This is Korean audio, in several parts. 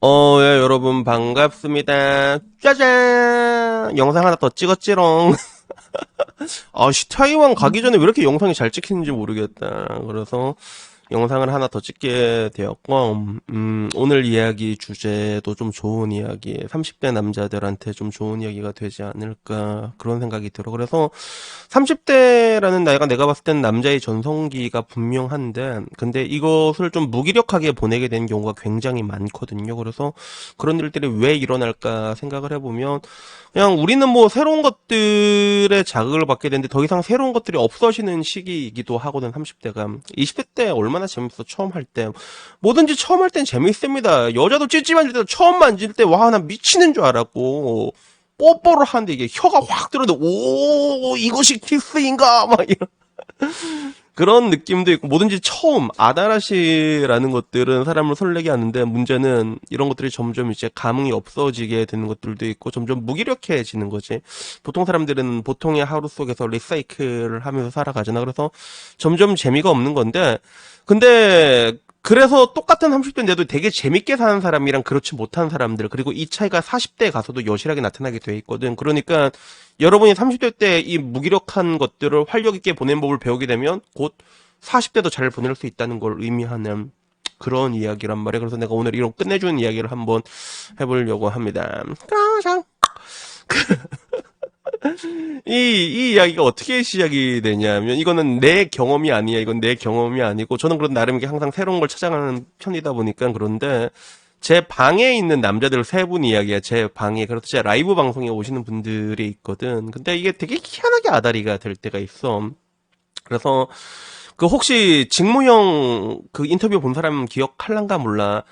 어, 예, 여러분 반갑습니다. 짜잔! 영상 하나 더 찍었지롱. 아씨, 타이완 가기 전에 왜 이렇게 영상이 잘 찍히는지 모르겠다. 그래서 영상을 하나 더 찍게 되었고, 음, 오늘 이야기 주제도 좀 좋은 이야기, 30대 남자들한테 좀 좋은 이야기가 되지 않을까, 그런 생각이 들어. 그래서 30대라는 나이가 내가 봤을 땐 남자의 전성기가 분명한데, 근데 이것을 좀 무기력하게 보내게 되는 경우가 굉장히 많거든요. 그래서 그런 일들이 왜 일어날까 생각을 해보면, 그냥 우리는 뭐 새로운 것들에 자극을 받게 되는데 더 이상 새로운 것들이 없어지는 시기이기도 하거든, 30대가. 20대 때 얼마 나 재밌어, 처음 할 때. 뭐든지 처음 할 땐 재밌습니다. 여자도 찌찌 만질 때 처음 만질 때, 와, 나 미치는 줄 알았고. 뽀뽀를 하는데 이게 혀가 확 들어오는데, 오, 이것이 키스인가? 막 이런. 그런 느낌도 있고, 뭐든지 처음, 아다라시라는 것들은 사람을 설레게 하는데, 문제는 이런 것들이 점점 이제 감흥이 없어지게 되는 것들도 있고, 점점 무기력해지는 거지. 보통 사람들은 보통의 하루 속에서 리사이클을 하면서 살아가잖아. 그래서 점점 재미가 없는 건데, 근데, 그래서 똑같은 30대인데도 되게 재밌게 사는 사람이랑 그렇지 못한 사람들, 그리고 이 차이가 40대에 가서도 여실하게 나타나게 돼 있거든. 그러니까 여러분이 30대 때 이 무기력한 것들을 활력 있게 보낸 법을 배우게 되면 곧 40대도 잘 보낼 수 있다는 걸 의미하는 그런 이야기란 말이야. 그래서 내가 오늘 이런 끝내주는 이야기를 한번 해보려고 합니다. 까상. 이, 이 이야기가 어떻게 시작이 되냐면, 이거는 내 경험이 아니야. 이건 내 경험이 아니고, 저는 그런 나름 이게 항상 새로운 걸 찾아가는 편이다 보니까 그런데, 제 방에 있는 남자들 세 분 이야기야, 제 방에. 그래서 제 라이브 방송에 오시는 분들이 있거든. 근데 이게 되게 희한하게 아다리가 될 때가 있어. 그래서, 그 혹시 직무형 그 인터뷰 본 사람 기억할란가 몰라.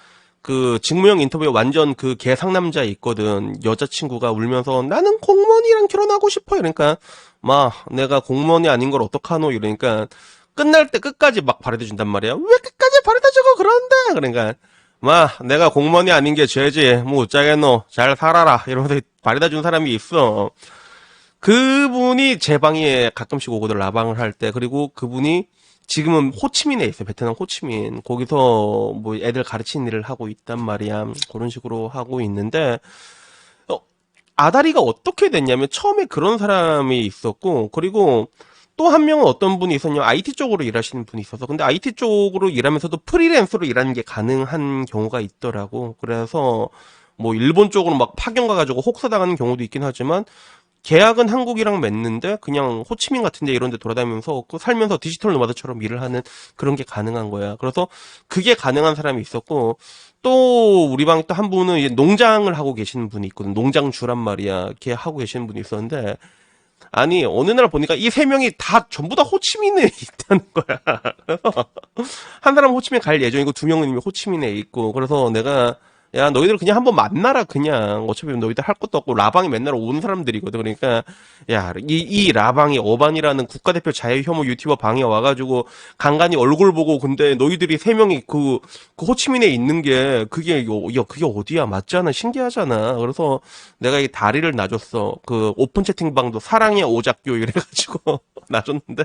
그 직무형 인터뷰에 완전 그 개상남자 있거든. 여자친구가 울면서 나는 공무원이랑 결혼하고 싶어. 이러니까 마 내가 공무원이 아닌 걸 어떡하노 이러니까 끝날 때 끝까지 막 바래다 준단 말이야. 왜 끝까지 바래다 주고 그런데? 그러니까 마 내가 공무원이 아닌 게 죄지. 뭐 어쩌겠노. 잘 살아라. 이러면서 바래다 준 사람이 있어. 그분이 제 방에 가끔씩 오거든 라방을 할 때. 그리고 그분이 지금은 호치민에 있어요. 베트남 호치민. 거기서 뭐 애들 가르치는 일을 하고 있단 말이야. 그런 식으로 하고 있는데, 어, 아다리가 어떻게 됐냐면 처음에 그런 사람이 있었고, 그리고 또 한 명은 어떤 분이 있었냐면 IT 쪽으로 일하시는 분이 있어서, 근데 IT 쪽으로 일하면서도 프리랜서로 일하는 게 가능한 경우가 있더라고. 그래서 뭐 일본 쪽으로 막 파견 가가지고 혹사당하는 경우도 있긴 하지만, 계약은 한국이랑 맺는데 그냥 호치민 같은데 이런 데 돌아다니면서 그 살면서 디지털 노마드처럼 일을 하는 그런 게 가능한 거야. 그래서 그게 가능한 사람이 있었고 또 우리 방에 또한 분은 농장을 하고 계시는 분이 있거든. 농장 주란 말이야. 걔 하고 계시는 분이 있었는데 아니 어느 날 보니까 이 세 명이 다 전부 다 호치민에 있다는 거야. 그래서 한 사람 호치민 갈 예정이고 두 명은 이미 호치민에 있고 그래서 내가 야, 너희들 그냥 한번 만나라, 그냥. 어차피 너희들 할 것도 없고, 라방이 맨날 오는 사람들이거든. 그러니까, 야, 이, 이 라방이 어반이라는 국가대표 자유혐오 유튜버 방에 와가지고, 간간히 얼굴 보고, 근데 너희들이 세 명이 그, 그 호치민에 있는 게, 그게, 야, 그게 어디야? 맞잖아. 신기하잖아. 그래서 내가 이 다리를 놔줬어. 그, 오픈 채팅방도 사랑의 오작교 이래가지고, 놔줬는데.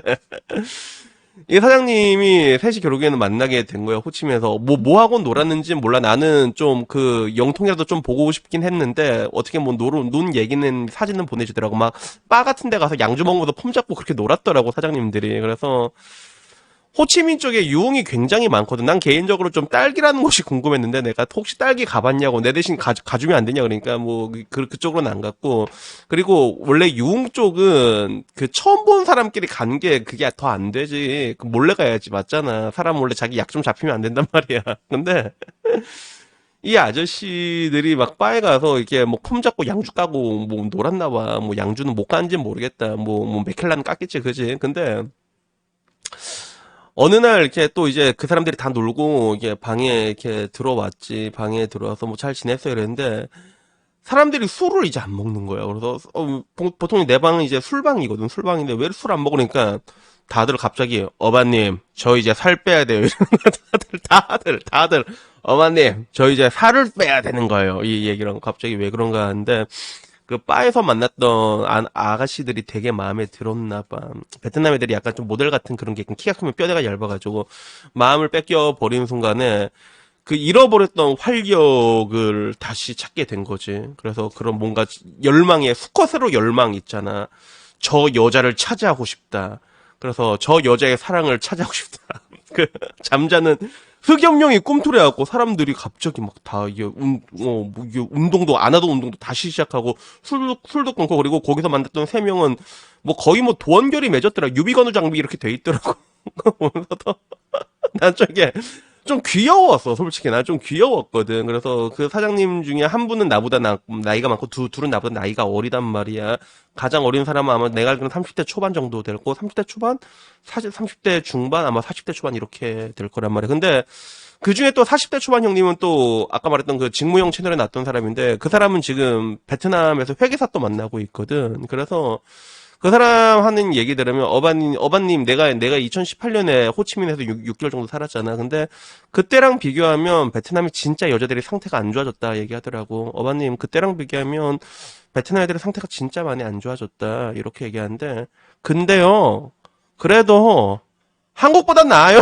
이 사장님이 셋이 결국에는 만나게 된 거야, 호치민에서. 뭐, 뭐 하고 놀았는지 몰라. 나는 좀 그 영통이라도 좀 보고 싶긴 했는데, 어떻게 뭐 노, 논 얘기는 사진은 보내주더라고. 막, 바 같은 데 가서 양주 먹으면서 폼 잡고 그렇게 놀았더라고, 사장님들이. 그래서, 호치민 쪽에 유흥이 굉장히 많거든. 난 개인적으로 좀 딸기라는 곳이 궁금했는데 내가 혹시 딸기 가봤냐고 내 대신 가, 가주면 안 되냐 그러니까 뭐 그, 그쪽으로는 안 갔고 그리고 원래 유흥 쪽은 그 처음 본 사람끼리 가는 게 그게 더 안 되지. 그 몰래 가야지 맞잖아. 사람 몰래 자기 약 좀 잡히면 안 된단 말이야. 근데 이 아저씨들이 막 바에 가서 이렇게 뭐폼 잡고 양주 까고 뭐 놀았나 봐. 뭐 양주는 못 까는지 모르겠다. 뭐, 뭐 맥켈라는 깠겠지, 그지? 근데 어느 날 이렇게 또 이제 그 사람들이 다 놀고 이게 방에 이렇게 들어왔지 방에 들어와서 뭐 잘 지냈어 이랬는데 사람들이 술을 이제 안 먹는 거야. 그래서 어, 보- 보통 내 방은 이제 술방이거든. 술방인데 왜 술 안 먹으니까 다들 갑자기 어바님 저 이제 살 빼야 돼요. 이러는. 다들 다들 다들 어바님 저 이제 살을 빼야 되는 거예요. 이 하고 갑자기 왜 그런가 하는데 그 바에서 만났던 아, 아가씨들이 되게 마음에 들었나 봐. 베트남 애들이 약간 좀 모델 같은 그런 게 키가 크면 뼈대가 얇아가지고 마음을 뺏겨 버리는 순간에 그 잃어버렸던 활력을 다시 찾게 된 거지. 그래서 그런 뭔가 열망에 수컷으로 열망 있잖아. 저 여자를 차지하고 싶다. 그래서 저 여자의 사랑을 차지하고 싶다. 그 잠자는 흑염룡이 꿈틀해갖고 사람들이 갑자기 막 다 이게 운, 어, 뭐 운동도 안 하던 운동도 다시 시작하고 술도 술도 끊고 그리고 거기서 만났던 세 명은 뭐 거의 뭐 도원결이 맺었더라. 유비건우 장비 이렇게 돼 있더라고. 보면서도 난 저게 좀 귀여웠어, 솔직히. 나좀 귀여웠거든. 그래서 그 사장님 중에 한 분은 나보다 나, 나이가 많고 두, 둘은 나보다 나이가 어리단 말이야. 가장 어린 사람은 아마 내가 알기로는 30대 초반 정도 될 거, 30대 초반? 사실 30대 중반, 아마 40대 초반 이렇게 될 거란 말이야. 근데 그 중에 또 40대 초반 형님은 또 아까 말했던 그 직무형 채널에 났던 사람인데 그 사람은 지금 베트남에서 회계사 또 만나고 있거든. 그래서 그 사람 하는 얘기 들으면 어바님, 어바님, 내가 내가 2018년에 호치민에서 6, 개월 정도 살았잖아. 근데 그때랑 비교하면 베트남이 진짜 여자들이 상태가 안 좋아졌다 얘기하더라고. 어바님, 그때랑 비교하면 베트남 애들의 상태가 진짜 많이 안 좋아졌다 이렇게 얘기하는데 근데요, 그래도 한국보단 나아요.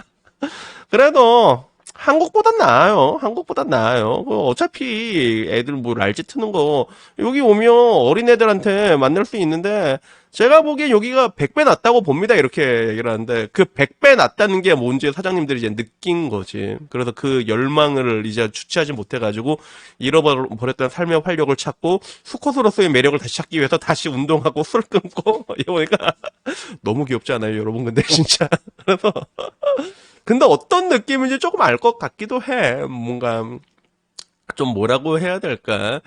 그래도 한국보단 나아요. 한국보단 나아요. 그 어차피 애들 뭐 랄지 트는 거 여기 오면 어린애들한테 만날 수 있는데 제가 보기엔 여기가 100배 낫다고 봅니다. 이렇게 얘기를 하는데 그 100배 낫다는 게 뭔지 사장님들이 이제 느낀 거지. 그래서 그 열망을 이제 주체하지 못해가지고 잃어버렸던 삶의 활력을 찾고 수컷으로서의 매력을 다시 찾기 위해서 다시 운동하고 술 끊고 이거 보니까 너무 귀엽지 않아요, 여러분? 근데 진짜 그래서 근데 어떤 느낌인지 조금 알 것 같기도 해. 뭔가 좀 뭐라고 해야 될까?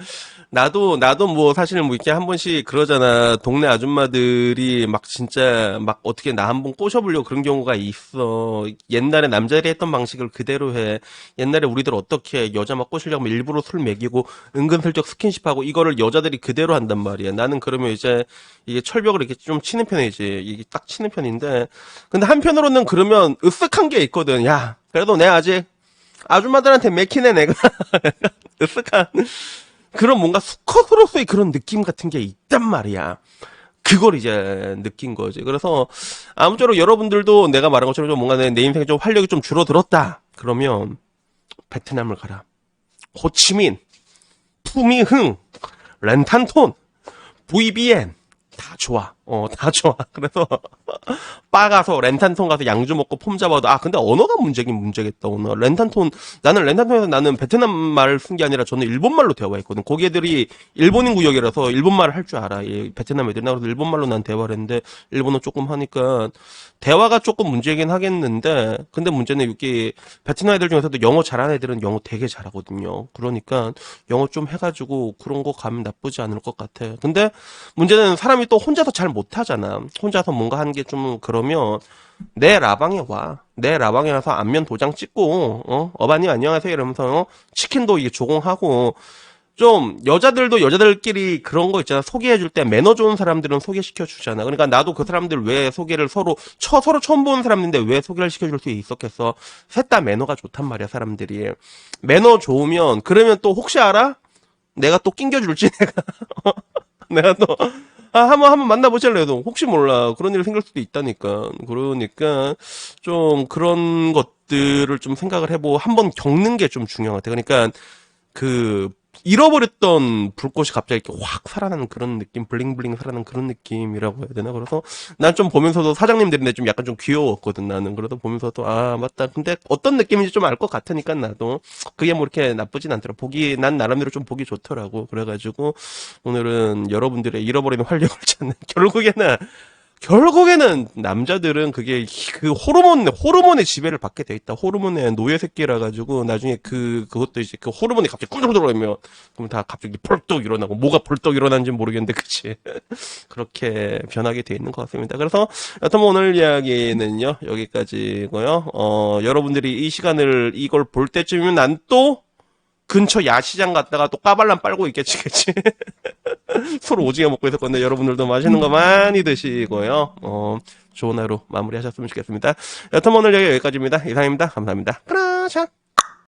나도 나도 뭐 사실 뭐 이렇게 한 번씩 그러잖아. 동네 아줌마들이 막 진짜 막 어떻게 나 한 번 꼬셔보려고 그런 경우가 있어. 옛날에 남자들이 했던 방식을 그대로 해. 옛날에 우리들 어떻게 여자 막 꼬시려고 일부러 술 먹이고 은근슬쩍 스킨십하고 이거를 여자들이 그대로 한단 말이야. 나는 그러면 이제 이게 철벽을 이렇게 좀 치는 편이지. 이게 딱 치는 편인데. 근데 한편으로는 그러면 으쓱한 게 있거든. 야, 그래도 내가 아직 아줌마들한테 맥히네 내가 으쓱한 그런 뭔가 수컷으로서의 그런 느낌 같은 게 있단 말이야. 그걸 이제 느낀 거지. 그래서 아무쪼록 여러분들도 내가 말한 것처럼 좀 뭔가 내, 내 인생에 좀 활력이 좀 줄어들었다. 그러면 베트남을 가라. 호치민, 푸미흥, 렌탄톤, VBN 다 좋아. 어, 다 좋아. 그래서 바 가서 렌탄톤 가서 양주 먹고 폼 잡아도 아 근데 언어가 문제긴 문제겠다 오늘. 렌탄톤 나는 렌탄톤에서 나는 베트남 말을 쓴 게 아니라 저는 일본 말로 대화했거든. 거기 애들이 일본인 구역이라서 일본 말을 할 줄 알아 이 베트남 애들이 나. 그래서 일본 말로 난 대화를 했는데 일본어 조금 하니까 대화가 조금 문제긴 하겠는데 근데 문제는 여기 베트남 애들 중에서도 영어 잘하는 애들은 영어 되게 잘하거든요. 그러니까 영어 좀 해가지고 그런 거 가면 나쁘지 않을 것 같아. 근데 문제는 사람이 또 혼자서 잘 못하잖아 혼자서 뭔가 하는 게 좀 그러면 내 라방에 와. 내 라방에 와서 안면 도장 찍고, 어, 어바님 안녕하세요 이러면서, 어, 치킨도 이게 조공하고, 좀, 여자들도 여자들끼리 그런 거 있잖아. 소개해 줄 때 매너 좋은 사람들은 소개시켜 주잖아. 그러니까 나도 그 사람들 왜 소개를 서로, 처, 서로 처음 보는 사람인데 왜 소개를 시켜줄 수 있었겠어. 셋 다 매너가 좋단 말이야, 사람들이. 매너 좋으면, 그러면 또 혹시 알아? 내가 또 낑겨줄지, 내가. 내가 또, 아, 한번, 한번 만나보실래요? 혹시 몰라. 그런 일이 생길 수도 있다니까. 그러니까, 좀, 그런 것들을 좀 생각을 해보고, 한번 겪는 게 좀 중요한 것 같아. 그러니까, 그, 잃어버렸던 불꽃이 갑자기 이렇게 확 살아나는 그런 느낌, 블링블링 살아나는 그런 느낌이라고 해야 되나? 그래서 난 좀 보면서도 사장님들인데 좀 약간 좀 귀여웠거든, 나는. 그래도 보면서도, 아, 맞다. 근데 어떤 느낌인지 좀 알 것 같으니까, 나도. 그게 뭐 이렇게 나쁘진 않더라. 보기, 난 나름대로 좀 보기 좋더라고. 그래가지고, 오늘은 여러분들의 잃어버리는 활력을 찾는, 결국에는, 결국에는 남자들은 그게 그 호르몬 호르몬의 지배를 받게 돼 있다. 호르몬의 노예 새끼라 가지고 나중에 그 그것도 이제 그 호르몬이 갑자기 꿀 들어오면 그럼 다 갑자기 펄떡 일어나고 뭐가 펄떡 일어난지 모르겠는데 그치 그렇게 변하게 돼 있는 것 같습니다. 그래서 여튼 뭐 오늘 이야기는요 여기까지고요. 어 여러분들이 이 시간을 이걸 볼 때쯤이면 난또 근처 야시장 갔다가 또 까발람 빨고 있겠지, 그치? 서로 오징어 먹고 있을 건데 여러분들도 맛있는 거 많이 드시고요. 어, 좋은 하루 마무리 하셨으면 좋겠습니다. 여튼 오늘 여기까지입니다. 이상입니다. 감사합니다. 그라샤.